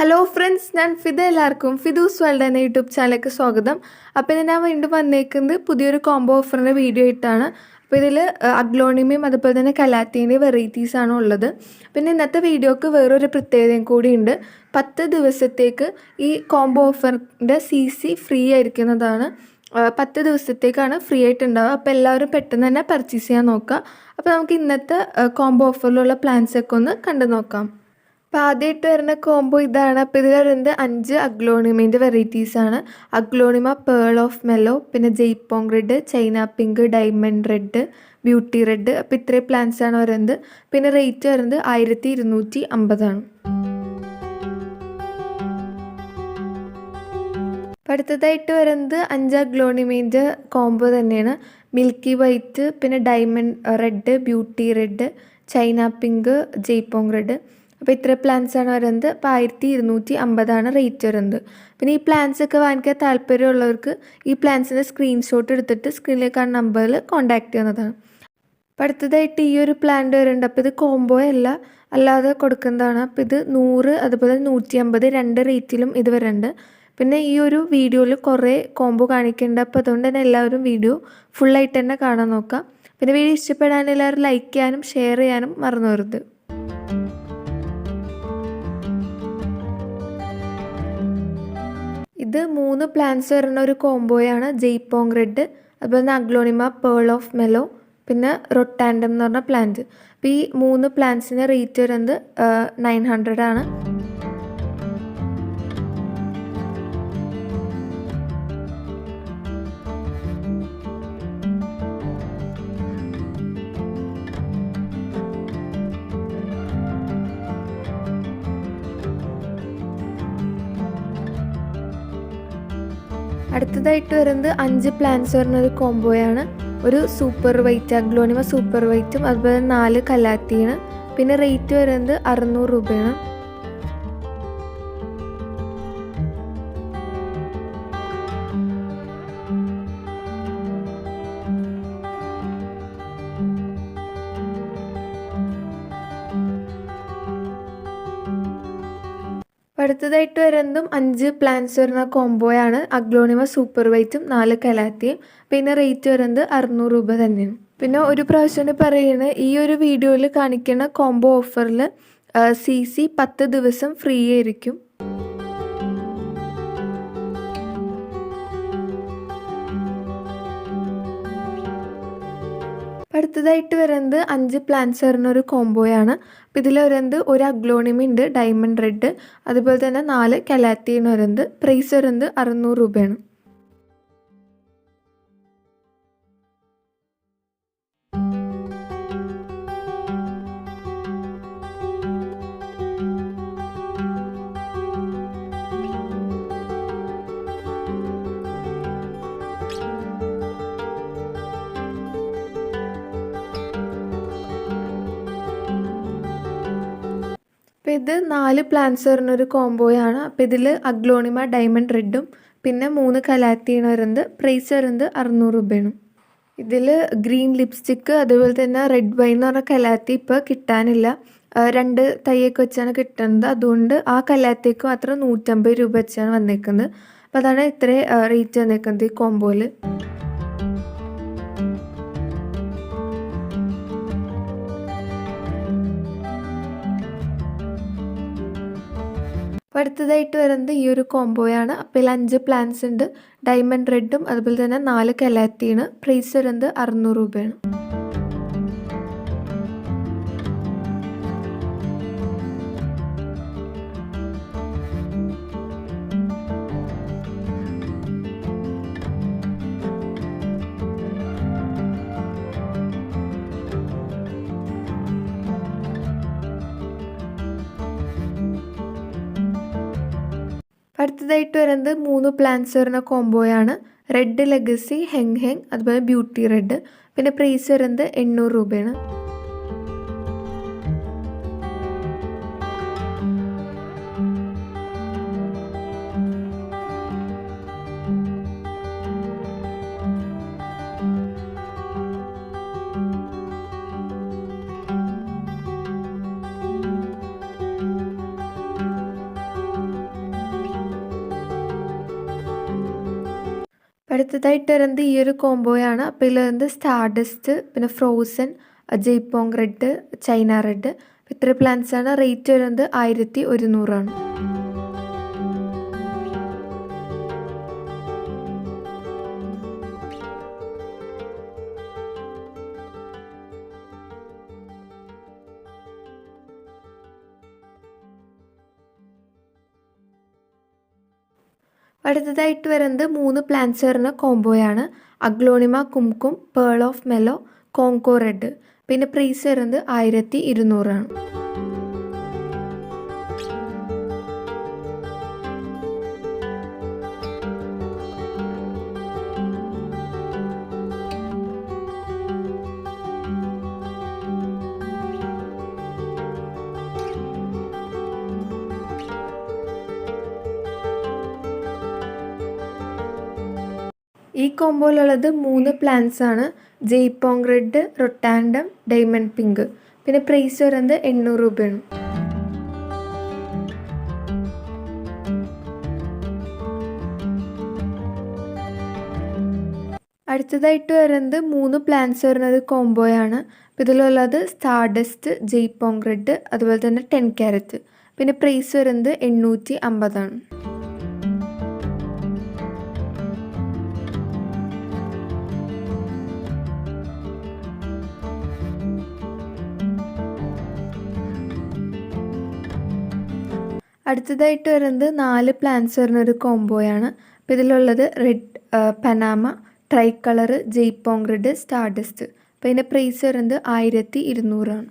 Hello friends ഞാൻ ഫിദ എല്ലാവർക്കും Fidu's world എന്ന യൂട്യൂബ് ചാനലിലേക്ക് സ്വാഗതം. അപ്പോൾ ഇത് ഞാൻ വീണ്ടും വന്നേക്കുന്നത് പുതിയൊരു കോംബോ ഓഫറിന്റെ വീഡിയോ ആയിട്ടാണ്. അപ്പോൾ ഇതിൽ അഗ്ലോണിമയും അതുപോലെ തന്നെ കലാത്തീന്റെയും വെറൈറ്റീസ് ആണ് ഉള്ളത്. പിന്നെ ഇന്നത്തെ വീഡിയോക്ക് വേറൊരു പ്രത്യേകതയും കൂടിയുണ്ട് പത്ത് ദിവസത്തേക്ക് ഈ കോംബോ ഓഫറിന്റെ സി സി ഫ്രീ ആയിരിക്കുന്നതാണ്. പത്ത് ദിവസത്തേക്കാണ് ഫ്രീ ആയിട്ടുണ്ടാവുക. അപ്പോൾ എല്ലാവരും പെട്ടെന്ന് തന്നെ പർച്ചേസ് ചെയ്യാൻ നോക്കുക. അപ്പോൾ നമുക്ക് ഇന്നത്തെ കോംബോ ഓഫറിലുള്ള പ്ലാൻസൊക്കെ ഒന്ന് കണ്ടു നോക്കാം. അപ്പോൾ ആദ്യമായിട്ട് വരുന്ന കോംബോ ഇതാണ്. അപ്പോൾ ഇത് വരുന്നത് അഞ്ച് അഗ്ലോണിമേന്റെ വെറൈറ്റീസ് ആണ്. അഗ്ലോണിമ പേൾ ഓഫ് മെല്ലോ പിന്നെ Jaipong red China pink diamond red beauty red അപ്പോൾ ഇത്രയും പ്ലാന്റ്സ് ആണ് വരുന്നത്. പിന്നെ റേറ്റ് വരുന്നത് ആയിരത്തി ഇരുന്നൂറ്റി അമ്പതാണ് അടുത്തതായിട്ട് വരുന്നത് അഞ്ച് അഗ്ലോണിമേന്റെ കോംബോ തന്നെയാണ്. മിൽക്കി വൈറ്റ് പിന്നെ diamond red beauty red China pink Jaipong red അപ്പോൾ ഇത്ര പ്ലാൻസ് ആണ് വരുന്നത് അപ്പോൾ ആയിരത്തി ഇരുന്നൂറ്റി അമ്പതാണ് റേറ്റ് വരുന്നത് പിന്നെ ഈ പ്ലാൻസ് ഒക്കെ വാങ്ങിക്കാൻ താല്പര്യമുള്ളവർക്ക് ഈ പ്ലാൻസിന്റെ സ്ക്രീൻഷോട്ട് എടുത്തിട്ട് സ്ക്രീനിൽ കാണുന്ന നമ്പറിൽ കോൺടാക്ട് ചെയ്യുന്നതാണ്. അപ്പോൾ അടുത്തതായിട്ട് ഈ ഒരു പ്ലാന്റ് വരുന്നുണ്ട്. അപ്പോൾ ഇത് കോംബോ അല്ല അല്ലാതെ കൊടുക്കുന്നതാണ്. അപ്പോൾ ഇത് നൂറ് അതുപോലെ നൂറ്റി അമ്പത് രണ്ട് റേറ്റിലും ഇത് വരുന്നുണ്ട്. പിന്നെ ഈ ഒരു വീഡിയോയിൽ കുറേ കോംബോ കാണിക്കുന്നുണ്ട്. അപ്പോൾ അതുകൊണ്ട് തന്നെ എല്ലാവരും വീഡിയോ ഫുള്ളായിട്ട് തന്നെ കാണാൻ നോക്കാം. പിന്നെ വീഡിയോ ഇഷ്ടപ്പെടാൻ എല്ലാവരും ലൈക്ക് ചെയ്യാനും ഷെയർ ചെയ്യാനും മറന്നു വരുത് ഇത് മൂന്ന് പ്ലാന്റ്സ് വരുന്ന ഒരു കോംബോയാണ് ജെയ്പോങ് റെഡ് അതുപോലെ തന്നെ അഗ്ലോണിമ പേൾ ഓഫ് മെലോ പിന്നെ റൊട്ടാൻഡം എന്ന് പറഞ്ഞ പ്ലാന്റ് അപ്പോൾ ഈ മൂന്ന് പ്ലാന്റ്സിന്റെ റേറ്റ് വരുന്നത് നയൻ ഹൺഡ്രഡ് ആണ്. അടുത്തതായിട്ട് വരുന്നത് അഞ്ച് പ്ലാന്റ്സ് വരുന്ന ഒരു കോംബോയാണ് ഒരു സൂപ്പർ വൈറ്റ് അഗ്ലോണിമ സൂപ്പർ വൈറ്റും അതുപോലെ നാല് കലാത്തിയാണ്. പിന്നെ റേറ്റ് വരുന്നത് അറുന്നൂറ് രൂപയാണ്. അടുത്തതായിട്ട് വരുന്നതും അഞ്ച് പ്ലാൻസ് വരുന്ന കോംബോയാണ് അഗ്ലോണിമ സൂപ്പർ വൈറ്റും നാല് കലാത്തിയും. പിന്നെ റേറ്റ് വരുന്നത് അറുന്നൂറ് രൂപ തന്നെയാണ്. പിന്നെ ഒരു പ്രാവശ്യം പറയുന്നത് ഈ ഒരു വീഡിയോയിൽ കാണിക്കുന്ന കോംബോ ഓഫറിൽ സി സി പത്ത് ദിവസം ഫ്രീ ആയിരിക്കും. അടുത്തതായിട്ട് വരുന്നത് അഞ്ച് പ്ലാന്റ്സ് വരുന്ന ഒരു കോംബോയാണ്. അപ്പോൾ ഇതിൽ വരുന്നത് ഒരു അഗ്ലോണിമി ഉണ്ട് ഡയമണ്ട് റെഡ്. അതുപോലെ തന്നെ നാല് കലാത്തിയാണ് വരുന്നത്. പ്രൈസ് വരുന്നത് അറുന്നൂറ് രൂപയാണ്. അപ്പോൾ ഇത് നാല് പ്ലാന്റ്സ് വരുന്ന ഒരു കോംബോയാണ്. അപ്പോൾ ഇതിൽ അഗ്ലോണിമ ഡയമണ്ട് റെഡും പിന്നെ മൂന്ന് കലാത്തിയാണ് വരുന്നത് പ്രൈസ് വരുന്നത് അറുന്നൂറ് രൂപയാണ്. ഇതിൽ ഗ്രീൻ ലിപ്സ്റ്റിക്ക് അതേപോലെ തന്നെ റെഡ് വൈൻ എന്ന് പറഞ്ഞ കലാത്തി ഇപ്പോൾ കിട്ടാനില്ല. രണ്ട് തൈയൊക്കെ വെച്ചാണ് കിട്ടുന്നത്. അതുകൊണ്ട് ആ കലാത്തേക്ക് മാത്രം നൂറ്റമ്പത് രൂപ വെച്ചാണ് വന്നേക്കുന്നത്. അപ്പോൾ അതാണ് ഇത്രയും റേറ്റ് വന്നേക്കുന്നത് ഈ കോംബോയിൽ. അപ്പോൾ അടുത്തതായിട്ട് വരുന്നത് ഈ ഒരു കോംബോയാണ് അപ്പോൾ ഇതിൽ അഞ്ച് പ്ലാൻസ് ഉണ്ട്. ഡയമണ്ട് റെഡും അതുപോലെ തന്നെ നാല് കലാത്തിയാണ് പ്രൈസ് വരുന്നത് അറുന്നൂറ് രൂപയാണ്. അടുത്തതായിട്ട് വരുന്നത് മൂന്ന് പ്ലാന്റ്സ് വരുന്ന കോംബോയാണ് റെഡ് ലെഗസി ഹെങ് ഹെങ് അതുപോലെ ബ്യൂട്ടി റെഡ് പിന്നെ പ്രൈസ് വരുന്നത് എണ്ണൂറ് രൂപയാണ്. അടുത്തതായിട്ട് വരുന്നത് ഈ ഒരു കോംബോയാണ്. അപ്പോൾ ഇതിൽ വരുന്നത് സ്റ്റാർഡസ്റ്റ് പിന്നെ frozen Jaipong red China red ഇത്ര പ്ലാൻസാണ് റേറ്റ് വരുന്നത് ആയിരത്തി ഒരുന്നൂറാണ്. അടുത്തതായിട്ട് വരുന്നത് മൂന്ന് പ്ലാന്റ്സ് വരുന്ന കോംബോയാണ് aglaonema Kumkum pearl of mellow Congo red പിന്നെ പ്രൈസ് വരുന്നത് ആയിരത്തി ഇരുന്നൂറാണ്. ഈ കോമ്പോയിലുള്ളത് മൂന്ന് പ്ലാന്റ്സ് ആണ്. Jaipong red rotundum diamond pink പിന്നെ പ്രൈസ് വരുന്നത് എണ്ണൂറ് രൂപയാണ്. അടുത്തതായിട്ട് വരുന്നത് മൂന്ന് പ്ലാന്റ്സ് വരുന്നത് കോംബോയാണ് അപ്പോൾ ഇതിലുള്ളത് സ്റ്റാർഡസ്റ്റ് ജെയ്പോങ് റെഡ് അതുപോലെ തന്നെ ടെൻ ക്യാരറ്റ് പിന്നെ പ്രൈസ് വരുന്നത് എണ്ണൂറ്റി അമ്പതാണ്. അടുത്തതായിട്ട് വരുന്നത് നാല് പ്ലാന്റ്സ് വരുന്ന ഒരു കോംബോയാണ് അപ്പോൾ ഇതിലുള്ളത് red Panama tricolour Jaipong red stardust അപ്പോൾ ഇതിന്റെ പ്രൈസ് വരുന്നത് ആയിരത്തി ഇരുന്നൂറാണ്.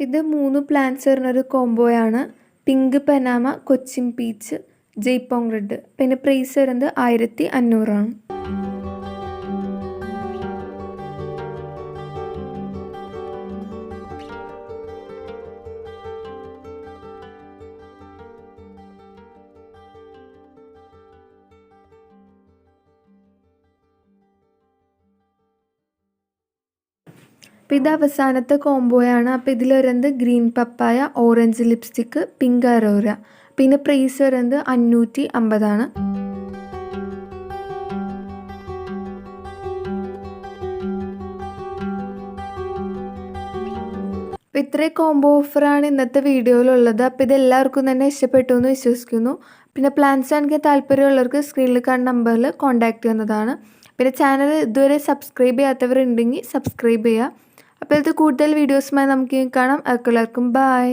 ഇത് മൂന്ന് പ്ലാന്റ്സ് വരുന്ന ഒരു കോംബോയാണ് pink Panama Cochin peach Jaipong red പിന്നെ പ്രൈസ് വരുന്നത് ആയിരത്തി അഞ്ഞൂറാണ്. അപ്പോൾ ഇത് അവസാനത്തെ കോംബോയാണ് അപ്പോൾ ഇതിൽ വരുന്നത് green papaya orange lipstick pink Aurora പിന്നെ പ്രൈസ് വരുന്നത് അഞ്ഞൂറ്റി അമ്പതാണ് അപ്പോൾ ഇത്രയും കോംബോ ഓഫറാണ് ഇന്നത്തെ വീഡിയോയിലുള്ളത്. അപ്പോൾ ഇത് എല്ലാവർക്കും തന്നെ ഇഷ്ടപ്പെട്ടു എന്ന് വിശ്വസിക്കുന്നു. പിന്നെ പ്ലാൻസ് ആണെങ്കിൽ താല്പര്യമുള്ളവർക്ക് സ്ക്രീനിൽ കാണുന്ന നമ്പറിൽ കോൺടാക്ട് ചെയ്യുന്നതാണ്. പിന്നെ ചാനൽ ഇതുവരെ സബ്സ്ക്രൈബ് ചെയ്യാത്തവരുണ്ടെങ്കിൽ സബ്സ്ക്രൈബ് ചെയ്യുക. അപ്പോൾ ഇത് കൂടുതൽ വീഡിയോസുമായി നമുക്ക് കാണാം. എല്ലാവർക്കും ബായ്